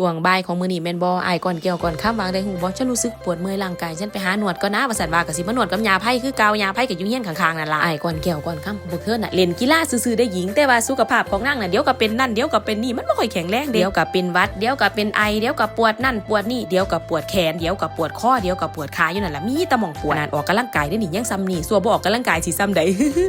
ช่วงบ่ายของมื้อนี้แม่นบ่อายก่อนเกี่ยวก่อนข้ามวางได้หูบ่ฉันรู้สึกปวดเมื่อยร่างกายฉันไปหาหนวดก็นะว่าสันว่าก็สิมาหนวดกับยาไผ่คือเกายาไผ่กับอยู่เฮียนข้างๆนั่นล่ะอายก่อนเกี่ยวก่อนข้ามของพวกเธอน่ะเล่นกีฬาซื่อๆได้หญิงแต่ว่าสุขภาพของนางน่ะเดี๋ยวก็เป็นนั่นเดี๋ยวก็เป็นนี่มันบ่ค่อยแข็งแรงเดี๋ยวก็เป็นวัดเดี๋ยวก็เป็นไอเดี๋ยวก็ปวดนั่นปวดนี่เดี๋ยวก็ปวดแขนเดี๋ยวก็ปวดข้อเดี๋ยวก็ปวดขาอยู่นั่นล่ะมีแต่หม่องปวดขนาดออกกำลังกายได้นี่ยังซ้ำนี่สัวบ่ออกกำลังกายสิซ้ำใด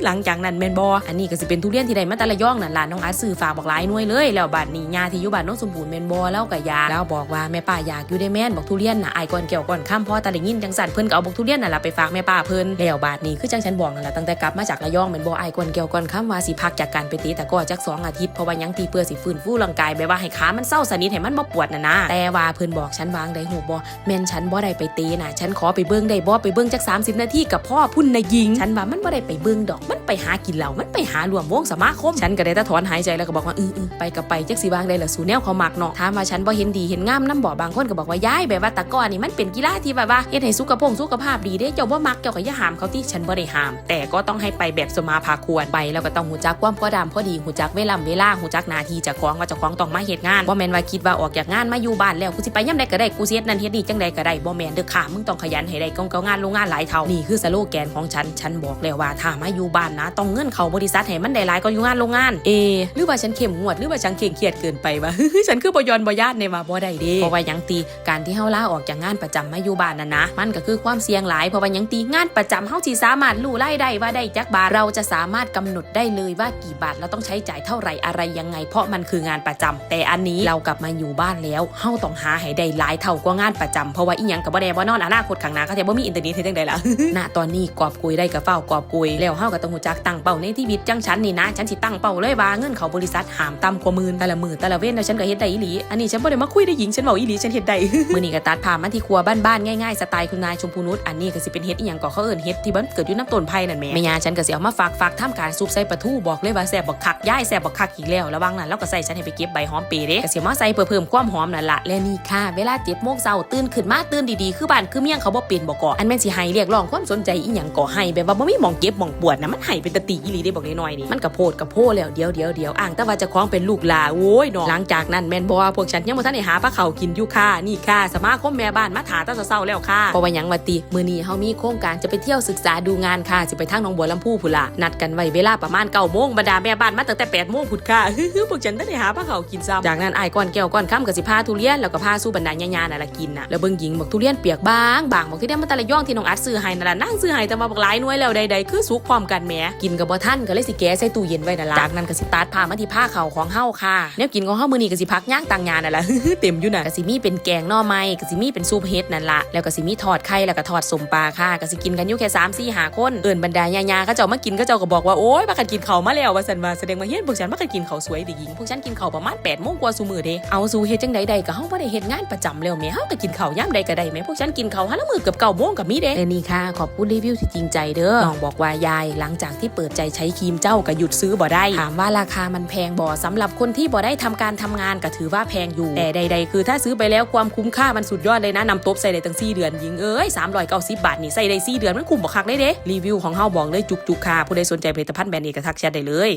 หลังจากนั้นแม่นบ่อันนี้ก็สิเป็นทุเรียนที่ได้มาแต่ละย่องนั่นล่ะน้องอาร์ตซื้อฝากบอกหลายหน่วยเลยแล้วบัดนี้ยาที่อยู่บ้านน้นสมบูรณ์แม่นบ่แล้วก็็ยาแล้วบอกว่าแม่ป้าอยากอยู่ได้แม่นบอกทุเรียนน่ะอายก่อนเกี่ยวก่อนข้ามพ่อตาได้ยินจังสันเพิ่นก็เอาบอกทุเรียนนั่นล่ะไปฝากแม่ป้าเพิ่นแล้วบาดนี้คือจังฉันบอกนั่นล่ะตั้งแต่กลับมาจากระยองแม่นบ่อายก่อนเกี่ยวก่อนข้ามว่าสิพักจากการไปตีแต่ก็จักสองอาทิตย์เพราะว่ายังตีเพื่อสิฟื้นฟูร่างกายแบบว่าให้ขามันเศร้าสนิทให้มันบ่ปวดน่ะนะแต่ว่าเพิ่นบอกฉันวางได้หูบ่แม่นฉันบ่ได้ไปตีน่ะฉันขอไปเบิ่งได้บ่ไปเบิ่งจัก 30 นาทีกับพ่อพุ่นนายยิง ฉันว่ามันบ่ได้ไปเบิ่งดอกมันไปหากินเหล้ามันไปหารวมวงสมาคม ฉันก็ได้แต่ถอนหายใจแล้วก็บอกว่าเออเออไปกับไปจักสิวางได้ล่ะสู่แนวเขามักเนาะถามว่าฉันบ่เห็นดีเห็นงามนำบ่บางคนก็บอกว่าย้ายแบบว่าตะกร้อนี่มันเป็นกีฬาที่แบบว่าเฮ็ดให้สุขภาพสุขภาพดีเด้เจ้าบ่มักเจ้าก็อย่าห้ามเขาที่ฉันบ่ได้ห้าม แต่ก็ต้องให้ไปแบบสมาพาควรไปแล้วก็ต้องหูจักความพอดำพอดีหูจักเวลาเวลาหูจักหน้าที่เจ้าของว่าเจ้าของต้องมาเฮ็ดงานบ่แม่นว่าคิดว่าออกจากงานมาอยู่บ้านแล้วกูสิไปยามใดก็ได้กูสิเฮ็ดนั่นเฮ็ดนี่จังใดก็ได้บ่แม่นเด้อค่ะมึงต้องขยันให้ได้กองเกางานโรงงานหลายเท่านี่คือสโลแกนของฉันฉันบอกแล้วว่าถ้ามาอยู่บ้านนะต้องเงินเข้าบริษัทให้มันได้หลายก็อยู่งานโรงงานเอหรือว่าฉันเข้มงวดหรือว่าฉันเคร่งเครียดเกินไปวะฉันคือบ่ยอนบ่ญาติในว่าบ่ได้เด้เพราะว่าหยังตีการที่เฮาลาออกจากงานประจำมาอยู่บ้านน่ะนะ มันก็คือความเสี่ยงหลายเพราะว่าหยังตีงานประจำเฮาสิสามารถรู้รายได้ว่าได้จักบาทเราจะสามารถกำหนดได้เลยว่ากี่บาทเราต้องใช้จ่ายเท่าไหร่อะไรยังไง เพราะมันคืองานประจำแต่อันนี้เรากลับมาอยู่บ้านแล้วเฮาต้องหาให้ได้หลายเท่ากว่างานประจำเพราะว่าอีหยังก็บ่ได้บ่นอนอนาคตข้างหน้าเขาจะบ่มีอินเทอร์เน็ตเฮ็ดจังไดล่ะณตอนนี้กอบกุยได้กับเฝ้ากอบกุยแล้วเฮาก็ต้องรู้จักตั้งเป้าในชีวิตจังฉันนี่นะฉันสิตั้งเป้าเลยว่าเงินเขาบริษัทหามต่ำกว่าหมื่นแต่ละหมื่นแต่ละเว้นแล้วฉันก็เฮ็ดได้อีหลีอันนี้ฉันบ่ได้มาคุยได้หญิงฉันเว้าอีหลีฉันเฮ็ดได้มื้อนี้ก็ตัดภาพมาที่ครัวบ้านๆง่ายๆสไตล์คุณนายชมพูนุชอันนี้ก็สิเป็นเฮ็ดอีหยังก็เขาเอิ้นเฮ็ดที่บ้านเกิดอยู่น้ำต้นไผ่นั่นแหม่แม่ยาฉันก็สิเอามาฝากฝากทำการซุปใส่ปลาทูบอกเลยว่าแซ่บบักคักย่ายแซ่บบักคักอีกแล้วระวังนั่นแล้วก็ใส่ฉันให้ไปเก็บใบหอมเปรย์เด้ก็สิมาใส่เพื่อเพิ่มความหอมนั่นล่ะและนี่ค่ะ เวลา7โมงเช้าตื่นขึ้นมาตื่นดีๆ คือบ้านคือเมี่ยงเขาบ่เป็นบ่ก่ออันแม่นสิให้เรียกร้องความสนใจอีหยังก็ให้แบบว่าบ่มีหม่องเก็บหม่องปวดนะมันให้เป็นตะตีอีหลีได้บอกน้อยๆนี่มันก็โพดกับโพแล้วเดี๋ยวเดี๋ยวเดี๋ยวอ้างแต่ว่าเจะคล้าของเป็นลูกหลาโอ้ยน้องหลังจากนั้นแม่นบ่ว่าพวกฉันยังบ่ทันได้หาปลาเขากินอยู่ค่ะนี่ค่ะ สมาคมแม่บ้านมาถาตั้งแต่เช้าแล้วค่ะเพราะว่าหยังว่าติมื้อนี้เฮามีโครงการจะไปเที่ยวศึกษาดูงานค่ะสิไปทางหนองบัวลำพูพุ่นล่ะนัดกันไว้เวลาประมาณ9โมงบรรดาแม่บ้านมาตั้งแต่8โมงพุ่นค่ะฮึพวกฉันทันได้หาปลาเขากินซ้ำจากนั้นอ้ายก้อนแก้วก้อนค่ำก็สิพาทุเรียนแล้วก็พาสู้บรรดาญาๆนั่นละกินน่ะแล้วเบิ่งหญิงบอกทุเรียนเปียกบางบางบอกที่ได้มาต่ละย่องที่น้องอัดซื้อให้นั่นล่ะนั่งซื้อให้แต่ว่าบอกหลายหน่วยแล้วใดๆคือสุกพร้อมกันแหมกินกับบ่ทันก็เลยสิแกะใส่ตู้เย็นไว้นั่นล่ะจากนั้นก็สิตัดผ้ามาที่ผ้าเข่าของเฮาค่ะแนวกินของเฮามื้อนี้ก็สิพักย่างต่างงานนั่นละเต็มอยู่น่ะก็สิมีเป็นแกงหน่อไม้ก็สิมีเป็นซุปเฮ็ดนั่นล่ะแล้วก็สิมีทอดไข่แล้วก็ทอดสมปลาค่ะก็สิกินกันอยู่แค่3 4 5คนเอิ้นบรรดาญาๆเขาเจ้ามากินเขาเจ้าก็บอกว่าโอ๊ยพากันกินข้าวมาแล้วว่าซั่นว่าแสดงว่าเฮ็ดพวกฉันพากันกินข้าวสวยเด้หญิงพวกฉันกินข้าวประมาณ8โมงกว่าซุมื้อเด้เอาสู่เฮ็ดจังใดๆก็เฮาบ่ได้เฮ็ดงานประจำแล้วแหมเฮาก็กินข้าวยามใดก็ได้แหมพวกฉันกินข้าวหาละมื้อเกือบ9โมงก็มีเด้และนี่ค่ะขอบคุณรีวิวที่จริงใจเด้อน้องบอกว่ายายหลังจากที่เปิดใจใช้ครีมเจ้าก็หยุดซื้อบ่ได้ถามว่าราคามันแพงบ่สำหรับคนที่บ่ได้ทำการทำงานก็ถือว่าแพงอยู่แต่ใดๆ คือถ้าซื้อไปแล้วความคุ้มค่ามันสุดยอดเลยนะนำตบใส่ได้ตั้ง4เดือนยิงเอ้ย390 บาทนี่ใส่ได้4เดือนมันคุ้มบ่คักเลยเด้รีวิวของเฮาบอกเลยจุกๆค่ะผู้ใดสนใจผลิตภัณฑ์แบรนด์เอกทักแชทได้เลย